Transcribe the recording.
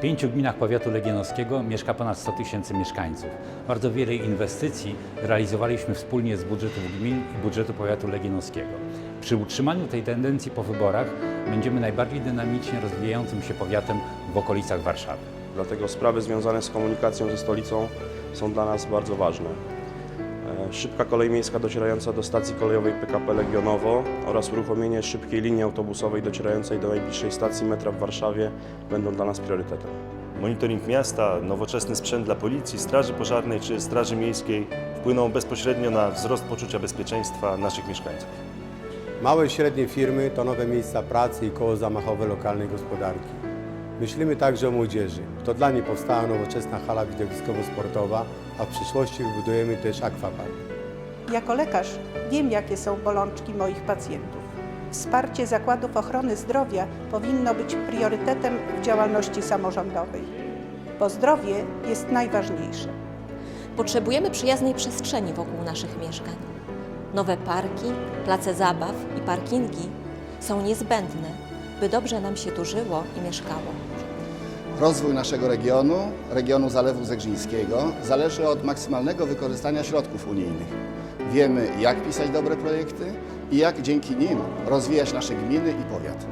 pięciu gminach powiatu legionowskiego mieszka ponad 100 tysięcy mieszkańców. Bardzo wiele inwestycji realizowaliśmy wspólnie z budżetów gmin i budżetu powiatu legionowskiego. Przy utrzymaniu tej tendencji po wyborach będziemy najbardziej dynamicznie rozwijającym się powiatem w okolicach Warszawy. Dlatego sprawy związane z komunikacją ze stolicą są dla nas bardzo ważne. E, Szybka kolej miejska docierająca do stacji kolejowej PKP Legionowo oraz uruchomienie szybkiej linii autobusowej docierającej do najbliższej stacji metra w Warszawie będą dla nas priorytetem. Monitoring miasta, nowoczesny sprzęt dla policji, straży pożarnej czy straży miejskiej wpłyną bezpośrednio na wzrost poczucia bezpieczeństwa naszych mieszkańców. Małe i średnie firmy to nowe miejsca pracy i koło zamachowe lokalnej gospodarki. Myślimy także o młodzieży. To dla niej powstała nowoczesna hala widowiskowo-sportowa, a w przyszłości wybudujemy też akwapark. Jako lekarz wiem, jakie są bolączki moich pacjentów. Wsparcie zakładów ochrony zdrowia powinno być priorytetem w działalności samorządowej, bo zdrowie jest najważniejsze. Potrzebujemy przyjaznej przestrzeni wokół naszych mieszkań. Nowe parki, place zabaw i parkingi są niezbędne, by dobrze nam się tu żyło i mieszkało. Rozwój naszego regionu, regionu Zalewu Zegrzyńskiego, zależy od maksymalnego wykorzystania środków unijnych. Wiemy, jak pisać dobre projekty i jak dzięki nim rozwijać nasze gminy i powiat.